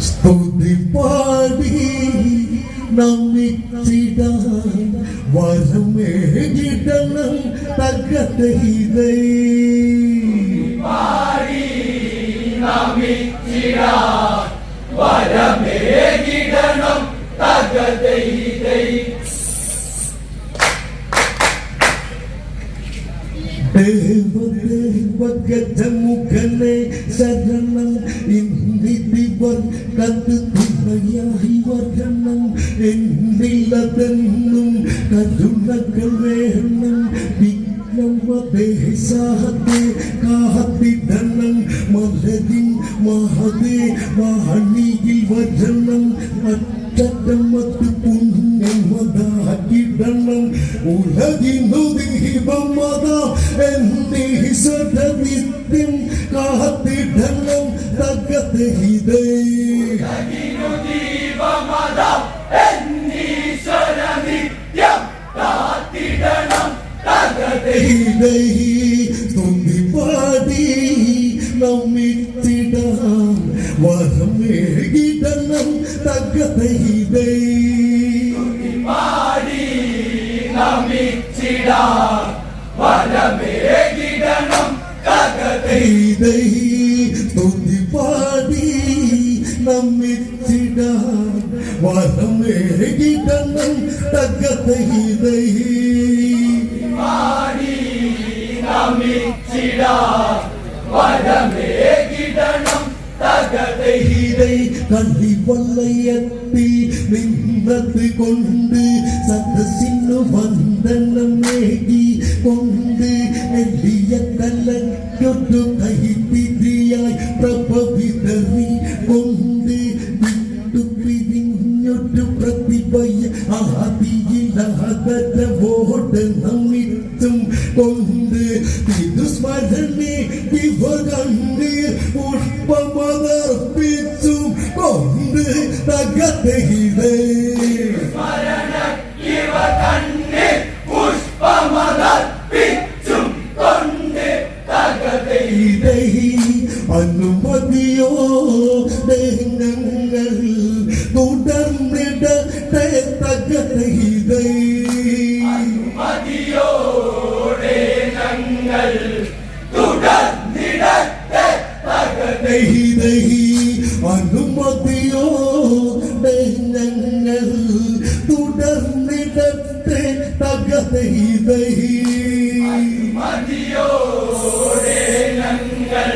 സ്തുതി പാടി നമ്മിച്ചിടാൻ വരമേകിടണം തകതയിലേ വരമേകിടണം തകതൈതൈ ദേവദേവഗജമുഖനെ ശരണം ഇന്നിവർ കത്ത് തുണയായി വരണം എന്നില്ലതെന്നും കരുണകൾ വേണം. വിഘ്നമദേശാതെ കാത്തിടണം മലരിൻ മഹതേ വാണിയിൽ വരണം. അച്ചടമത്ത് പുണ്യമതാക്കിടണം ഉലകിനു ദീപമത എന്നീശ്വര കാത്തിടണം കാത്തിടണം തകതേ ദീപമതം എന്നീശ്വര നിത്യം കാത്തിടണം തകതൈ തുന്നി പാടി നമ്മിത്തിടാം വരമേകിടണം തകതേ പാടി നമിച്ചിടാം വരമേകിടണം തകതൈ തുമ്പി പാടി നമ്മിത്തിടാം വരമേകിടണം തകതേ പാടി നമിച്ചിടാം വരമേകിടണം തകതൈ ഇதை കള്ളി വല്ലയത്തിൽ നിന്നത് കൊണ്ട് സദസ്സിനു വന്ദനം നേടി കൊണ്ട് എല്ലിയ കല്ലൊരു കൈത്തിരിയായി പ്രഭവിതറി കൊണ്ട് തകതൈ മതിയോടെ ഞങ്ങൾ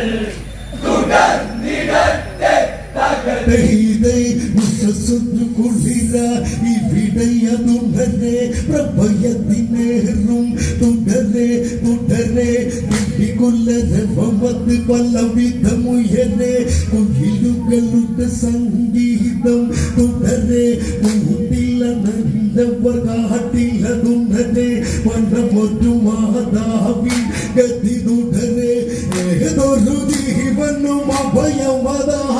തുടർന്നിടത്തെ തകതൈ കുളിര ഇവിടെയതുടരെ പ്രഭയത്തിനേറും തുടരെ തുടരെ. കൊല്ലരവമത് പല വിധമുയരെ കുയിലുകളുടെ സംഗീതം തുടരെ. കൂട്ടിലനന്തവർ കാട്ടിലതുണ്ടരെ വനമൊരു മാതാവിൻ ഗതി തുടരെ ഏതൊരു ജീവനും അഭയമതാകും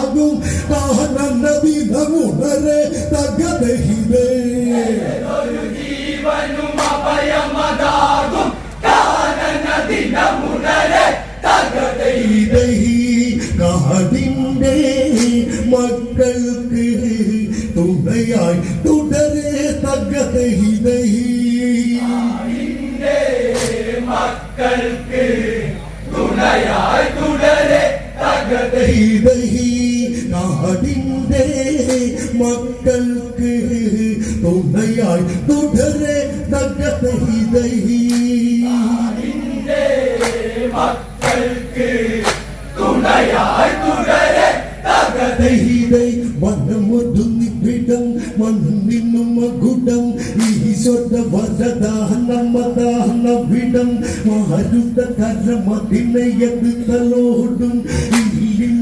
നാടിന്റെ മക്കൾക്ക് തുണയായി തുടരെ നിന്റെ മക്കൾക്ക് തുണയായി തുടരെ തകതൈ ദൈ വനമൊതുങ്ങിവിടം മണ്ണിനും മകുടം ഈശ്വര വരദാനമദാന വിടം മാരുത കരമതിനയതുതലോടും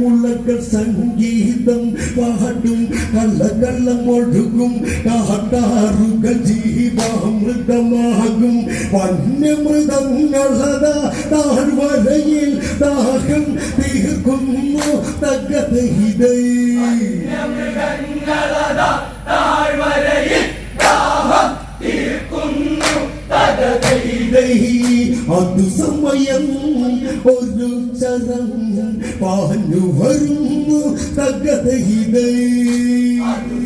ഇല്ലിമുളക സംഗീതം പാടും കള്ളകള്ളമൊഴുകും കാട്ടാറുകൾ ജീവാമൃതമാകും. വന്യമൃതങ്ങളത താഴ്വരയിൽ ദാഹം തീർക്കുന്നു. മൃഗങ്ങളതാ താഴ്വരയിൽ ദാഹം തീർക്കുന്നു. തകതൈ അത് സമയം ഒരു ചരം പാഞ്ഞു വരും തകതഹിതൈ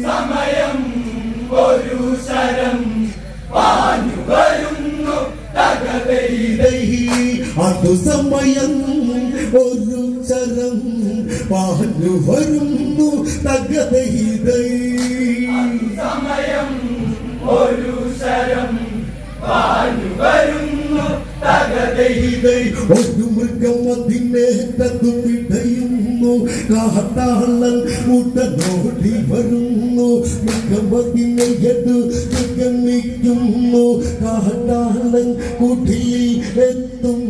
സമയം ഒരു ശരം പാഞ്ഞു വരുന്നു അതു സമയം ഒരു ചരം പാഞ്ഞു വരുന്നു തകതഹിതൈ തകതൈ ഒരു മൃഗം അതിനേറ്റത്തു പിടയുന്നു കാട്ടാളൻ ഉടനോടി വരുന്നു. മൃഗം അതിനെ എടുത്തു കാട്ടാളൻ കുടിയിൽ എത്തുന്നു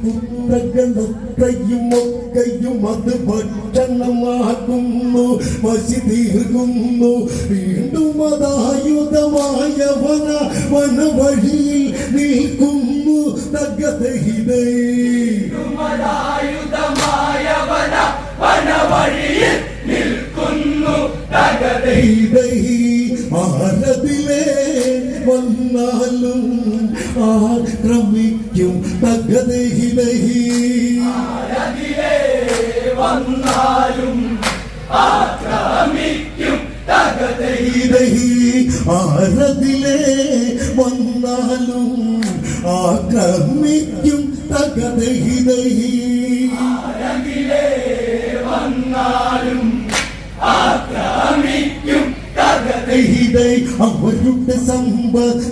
പുത്രകളൊക്കെയും ഒക്കെയും അത് ഭക്ഷണമാകുന്നു വശി തീർക്കുന്നു വീണ്ടും അതായുധമായവന വനവഴിയിൽ നിൽക്കുന്നു. തകതഹിതേ ആയുധമായവന വന വനവഴിയിൽ നിൽക്കുന്നു തകതൈ ആരതിലേ വന്നാലും ആക്രമിക്കും വന്നാലും ആക്രമിക്കും ആരതിലേ വന്നാലും ആക്രമിക്കും തകതഹിതഹി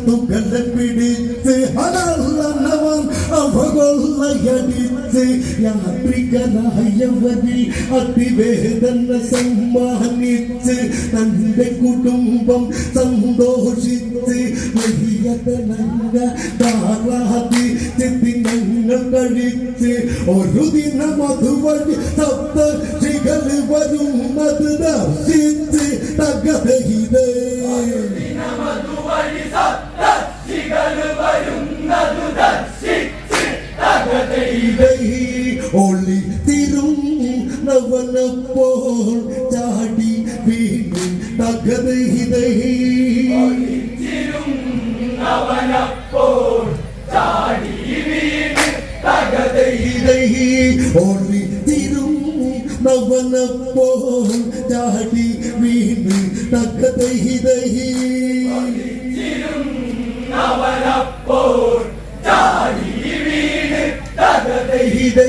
സമ്പത്തുകളെ പിടിച്ച് ഹലല്ലവൻ അവകൊള്ളയടിച്ച് യാത്രികരായവരിൽ അതിവേദന സമ്മാനിച്ച് തന്റെ കുടുംബം സന്തോഷിച്ച് വലിയതനങ്ങ താറാതി ചിത്തിനങ്ങൾ കഴിച്ച് ഒരു ദിനം അതുവഴി സപ്ത ശിഖൽ വരുന്നത് ദർശിച്ച് തകതയിതേ ദിനമതുവഴി സപ്തർഷികൾ വരുന്നതു ദർശിച്ച് തകതൈ ഒളി തിരും നവനപ്പോൾ ചാടി വീണ്ടും ഒളിച്ചിരും അവനപ്പോൾ ചാടി വീണ് തകതൈ ഒളി നവനപ്പോൾ ചാടി വീണ്ടും ദഹി ദഹി അവനപ്പോൾ ചാടി വീണ് ദഹി ഇതേ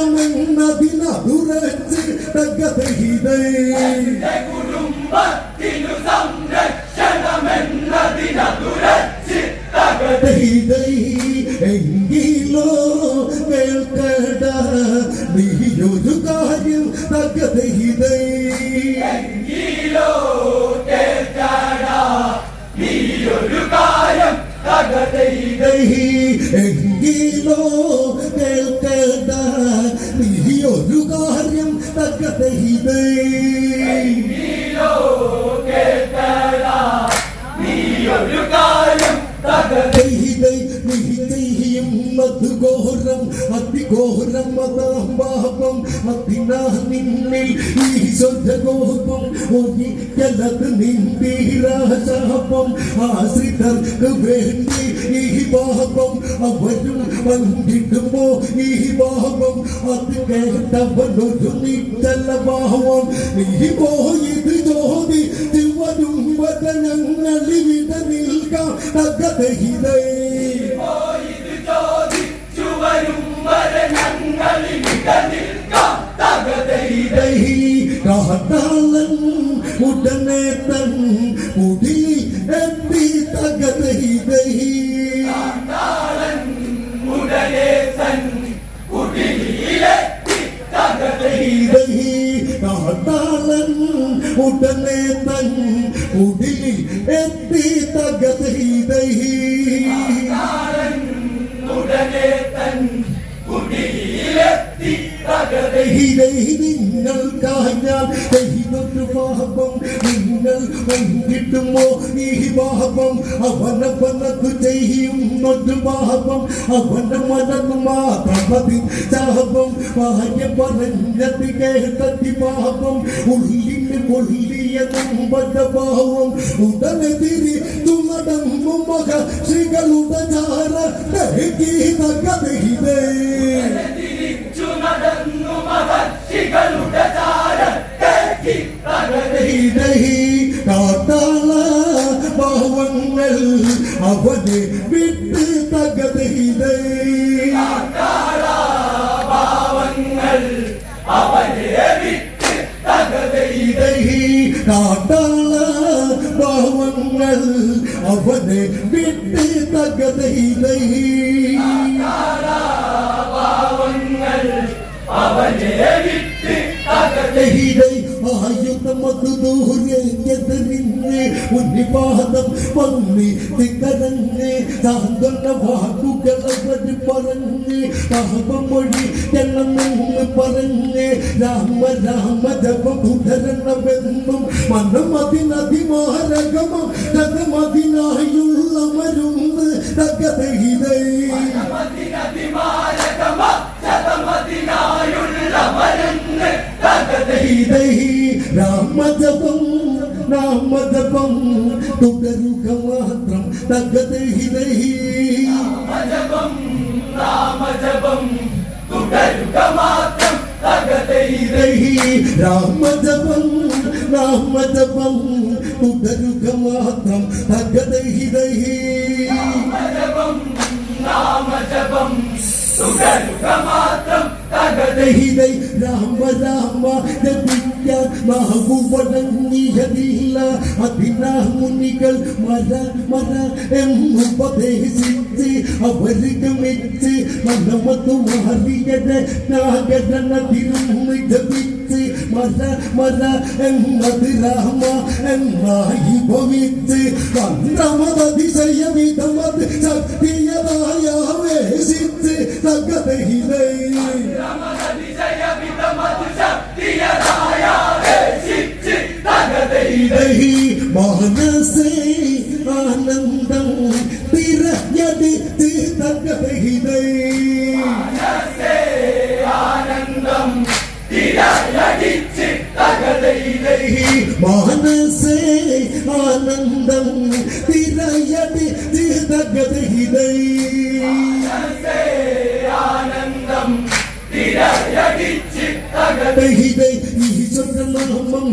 സംരക്ഷണമെന്നതിനതുരച്ച് തകതഹിതേ എന്റെ കുടുംബത്തിനു സംരക്ഷണമെന്നതിനതുരച്ച് തകതൈ എങ്കിലോ കേൾക്കട നീയൊരു കാര്യം തകതഹിതൈ എങ്കിലോ കേൾക്കടാ നീയൊരു കാര്യം എങ്കിലോ നീലോ കേൾക്കടാ നീയൊരു കാര്യം തകതൈ ഘോരം അതിഘോരം അതാം അതിനാ നിന്നിൽ ഈശ്വരകോപം ഒരിക്കലത് നിന്ദീരാശാപം ആശ്രിതർക്ക് വേണ്ടി ഈ പാപം അവരും പങ്കിടുമോ ഈ പാപം അത് കേട്ടവനൊരു നിറ്റല ഭാവം നീ പോയത് ചോദി വരും വചനങ്ങളിവിട നിൽക്കാം തകതഹിതേ പോയത് ചോദിച്ചു വരും വരെ ഞങ്ങളിൽ നിൽക്കാം കാട്ടാളൻ ഉടനെ തൻ മുടി എത്തി തകതൈ താളൻ ഉടനെ തൻ കുടിലെത്തി തകതൈ കാട്ടാളൻ ഉടനെ തൻ മുടി എത്തി തകതൈ താളൻ ഉടനെ തൻ തകതൈ നിങ്ങൾ കാഞ്ഞാൽ ചെയ്തൊരു പാപം നിങ്ങൾ വൈകിട്ടുമോ ഈ പാപം അവനവനതു ചെയ്യുന്നൊരു പാപം അവന്റെ മനന്നു മാത്രം മതി ശാപം ഭാര്യ പറഞ്ഞത് കേട്ടതി പാപം ഉള്ളിന് കൊള്ളിയതും പാവം ഉടനെതിരി തുണടങ്ങു മക ശ്രീകളുടെ ചാര നടന്നു പാവങ്ങൾ അവനെ വിട്ട് തകതയിലേ ഭാവങ്ങൾ അവരെ വിട്ട് തകതയിലേ കാട്ടാള പാവങ്ങൾ അവനെ വിട്ട് തകതയിലേ ഭാവങ്ങൾ അവനെ വിട്ട് തകതേ ആയുധമതു ദൂരെതിരിഞ്ഞ് ഉന്നിപാദം വന്നി തിക്കരഞ്ഞ് സാന്ത്വന വാക്കുകളവര് പറഞ്ഞ് പാപം മൊഴി എണ്ണമെന്ന് പറഞ്ഞ് രാമ രാമ ജപം തുടരണമെന്നും മനമതിനതിമാരകമം ജനമതിനായുള്ള മരുന്ന് തകതയിലേ തകതേ രാമജപം രാമജപം തുടരുക മാത്രം തകതൈ രാമജപം രാമജപം തുടരുക മാത്രം തകതേ രാമജപം രാമജപം തുടരുക മാത്രം തകതൈ രാമജപം രാമജപം തുടരുക മാത്രം ഹൃദയ രാമ രാമ നാവു വഴങ്ങിയതില്ല അതിനാ മുനികൾ മര മര എന്നുപദേശിച്ച് അവർക്ക് മെച്ച് മനമതു മാറിയത് നാഗരന തിരുന്ന് ജപിച്ച് മര മര എന്നത് രാമ എന്നായി ഭവിച്ച്. ചന്ദ്രമതിശയമിതമത് ശക്തിയതായ വേശിച്ച് തകതയിലേ മാനസേ ആനന്ദം തിരഞ്ഞടിച്ച് തകതയിലേ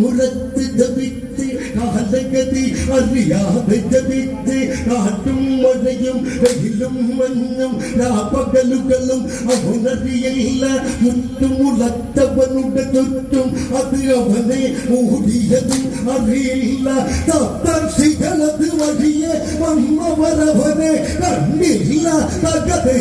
உரத்து ஜபித்து காலகதி அறியாது ஜபித்து காட்டும் மழையும் வெயிலும் மண்ணும் பகலுகளும் அவனறியில்ல முற்றும் உலத்தவனுடன் தொற்றும் அது அவனை ஊடியதும் அறியில்ல தத்தர்சிகளது வழியே மன்னவரவனே கண்ணில்ல தகதை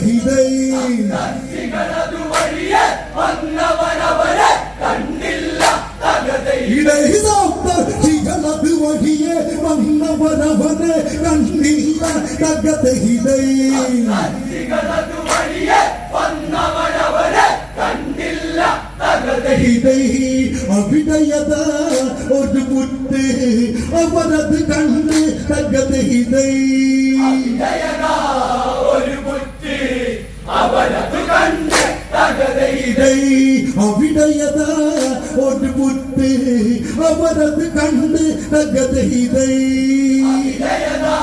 தத்தர்சிகளது வழியே மன்னவரவனே கண்ணில்ல தகதை ഇടയിതാപ്തർഷികളത് വഴിയെ വന്നവരവരെ കണ്ടില്ല തകതേ അവിടയത ഒരു മുത്ത് അവരത് കണ്ട് തകതയിലേ ജയനാ ഒരു കുറ്റി അവരതു കണ്ട് തകതേ അവിടയത ഒരു മുത്ത് അവരത് കണ്ട് ജയനാ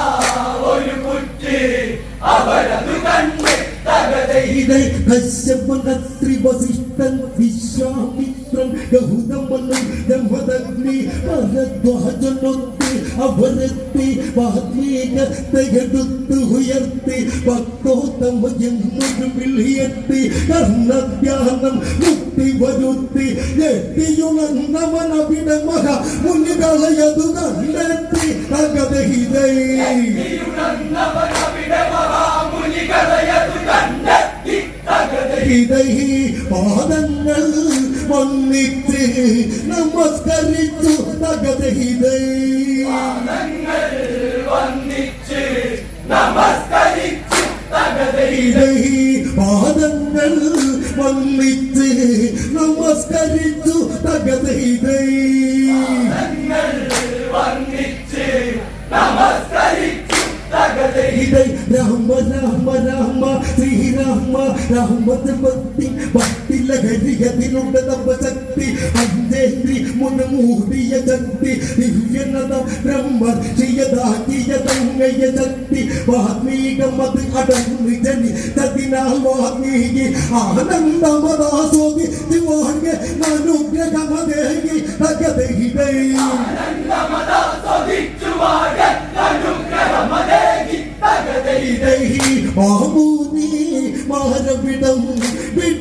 ഒരു കുറ്റി അവരതു കണ്ട് തകതേ ഇതേ കശ്യപനത്രി വസിഷ്ഠൻ വിശ്വാമിത്രൻ ഗൗതമനും ബ്രഹ്മദഗ്നി ഭരദ്വാജനൊത്ത് അവരെത്തി വാത്മീകത്തെടുത്ത് ഉയർത്തി ഭക്തോത്തമ എന്നൊരു വിളിയെത്തി കർണധ്യാനം മുക്തി വരുത്തി എത്തിയുണർന്നവൻ അവിടെ മഹ മുന്നുകളയതു കണ്ടെത്തി തകതഹിതേ ഇതൈ പാദങ്ങൾ വന്നിട്ട് നമസ്കരിച്ചു തകതഹിതൈ പാദങ്ങൾ വന്നിച്ച് നമസ്കരിച്ചു തകതൈതൈ രാമ രാമ രാമ ശ്രീരാമ രാമ പത്തി ಗರಿಯದಿನುಡದ ಶಕ್ತಿ ಅಂದೇಶ್ರೀ ಮುನ ಮೂಡಿಯ ಶಕ್ತಿ ದಿವ್ಯನದ ಬ್ರಹ್ಮ ಶ್ರೀಯದಾಗಿಯ ತಂಗಯ್ಯ ಶಕ್ತಿ ವಾತ್ಮೀಗ ಮತ ಅಡವು ನಿಜನಿ ತದಿನಾಲ್ ವಾತ್ಮೀಗಿ ಆನಂದ ಮದಾಸೋಗಿ ದಿವಾಣ್ಗೆ ನಾನು ಗ್ರಹ ದೇಗಿ ತಗದಿದೆ ಆನಂದ ಮದಾಸೋಗಿ ದಿವಾಣ್ಗೆ ನಾನು ಗ್ರಹ ಮದೇಗಿ ತಗದಿದೆ ಮಹಮೂನಿ ಮಹರಬಿಡಂ ಬಿಡ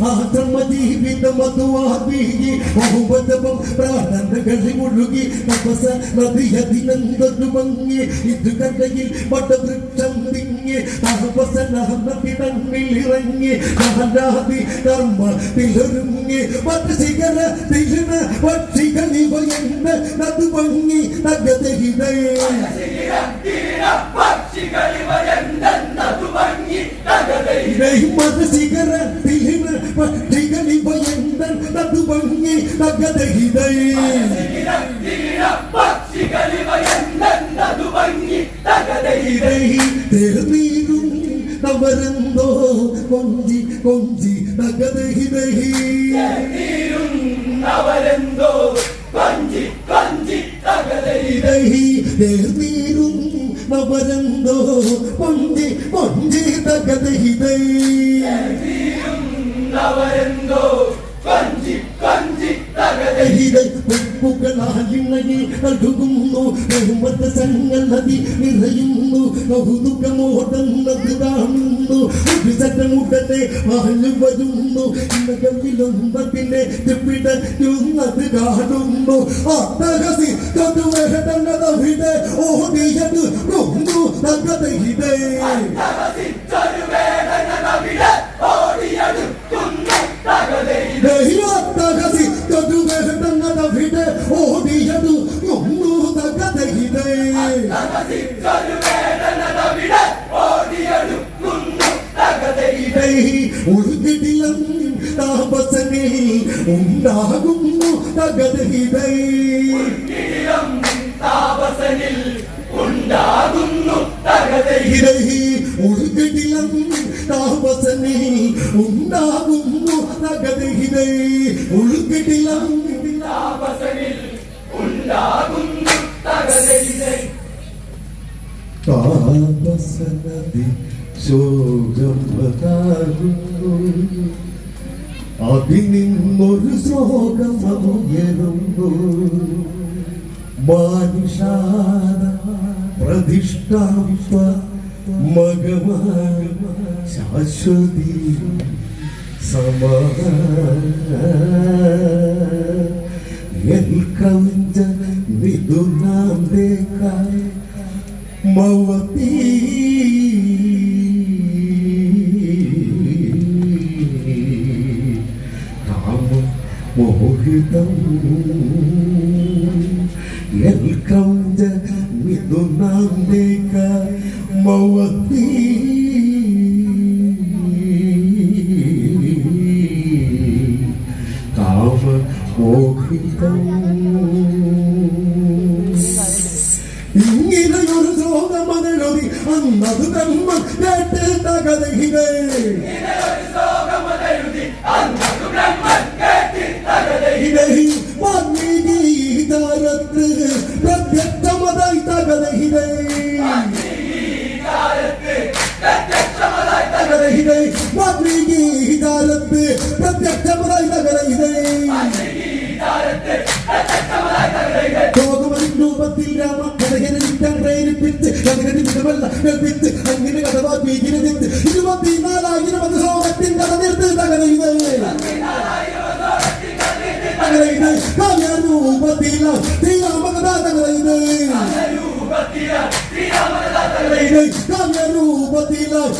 ആശ്രമ ജീവിത മധുവാബീകി ബഹുബന്ധം പ്രാണനകളിൽ മുഴുകി തപസ നദിയതിനന്തൊരു മങ്ങി ഇത് കണ്ടയിൽ വടവൃക്ഷം തിങ്ങി താപസനഹനത്തിടങ്ങിൽ ഇറങ്ങി നാനാദി കർമ്മ തിലൊരുങ്ങി വട്ടശിഖര തിരുന പക്ഷികളിവയെന്ന് നദു ഭംഗി തീര പക്ഷികളിവയെന്തെന്നതു ഭംഗി തകതൈ ഇതൈ മതശിഖര തിരുന പക്ഷികളിവയെന്ന് നദു ഭംഗി തകതഹിതേ ശിഖരം തീര പക്ഷികളിവയെന്തെന്നതു ഭംഗി തകതൈ തെരുനീരും നവരന്തോ കൊഞ്ചി കൊഞ്ചി നഗതഹിതഹി അവരെന്തോ കൊഞ്ചി കൊഞ്ചി തകതൈ ഇതഹി തെരുനീരും നവരന്തോ കൊഞ്ചി കൊഞ്ചി നഗതഹിതൈ അവരെന്തോ കൊഞ്ചി കൊഞ്ചി തകതൈ ഉപ്പുകളാലിണയിൽ നൽകുന്നു ബഹുമത നദി നിറയുന്നു. കൗതുകമോടുന്നത് കാണുന്നു വിസറ്റമുടനെ വാഴു വരുന്നു. ഇന്നകവിലൊന്നതിനെ പിടയുന്നത് കാണുന്നു. അത്തഹസി തൊടുവേടനതവിടെ ഓടിയത് കൊന്നു തകതയിടേ തകസിച്ചൊരു വേദനവിടെ ഓടിയെടുക്കുന്നു തകതൈ ഉൾകിടിലം താപസനെ ഉണ്ടാകുന്നു തകതഹിതൈ താപസനിൽ ഉണ്ടാകുന്നു തകതൈ ഉൾകിടിലം താപസനിൽ ഉണ്ടാകുന്നു തകതഹിതൈ ഉൾകിടിലം താപസനിൽ ഉണ്ടാകുന്നു ശോകം പതാകുന്നു അതിനിന്നൊരു ശ്ലോകമുയരുന്നു മാനുഷാദ പ്രതിഷ്ഠാപ്പ മകമായ ശാശ്വതി സമാ വിദുനാം ദേക്കായ മവതി മോഹിതം എൽക്കൗജ തകതഹിതേ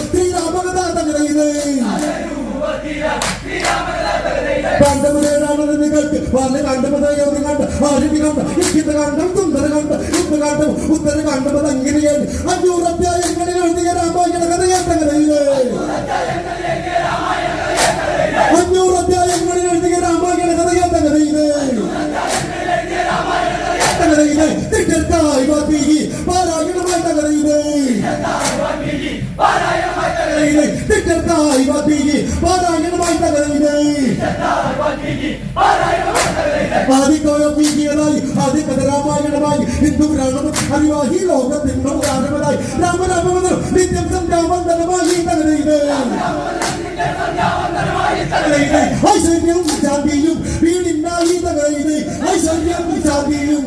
ശ്രീരാമകഥ തകതഹിതേ രൂപത്തില ശ്രീരാമകഥാ തകതൈ കണ്ടമതേടാണെന്ന് നിങ്ങൾക്ക് വളരെ കണ്ടമതയോ കണ്ട ആരുടെ കണ്ട ഇക്കിത്ത കണ്ടം സുന്ദര കണ്ട ഇന്ന് കണ്ടം ഉത്തര കണ്ടമത് അങ്ങനെയാണ് അഞ്ഞൂറ് അധ്യായങ്ങളിൽ എഴുതിയ രാമായണ കഥ കേട്ട അഞ്ഞൂറ് അധ്യായങ്ങളിൽ എഴുതിയ രാമായണ കഥ കേട്ട കഥയിലേ കഥയിലേ തിട്ടർക്കായി വാപ്പി പാരായണമായ കഥയിലേ കഥയിലേ തിട്ടർക്കായി വാപ്പി പാരായണമായ കഥയിലേ ആദിക്കോയം വീതിയതായി ആദ്യ കഥ രാമായണമായി ഹിന്ദു പുരാണം അറിവാഹി ലോകത്തിന്റെ ഉദാഹരണമായി രാമരാമവനം നിത്യം സംരാമന്തരമായി തകരയിലേ ഐശ്വര്യം ശാന്തിയും വീടിനായി തകരയിലേ ഐശ്വര്യം ശാന്തിയും.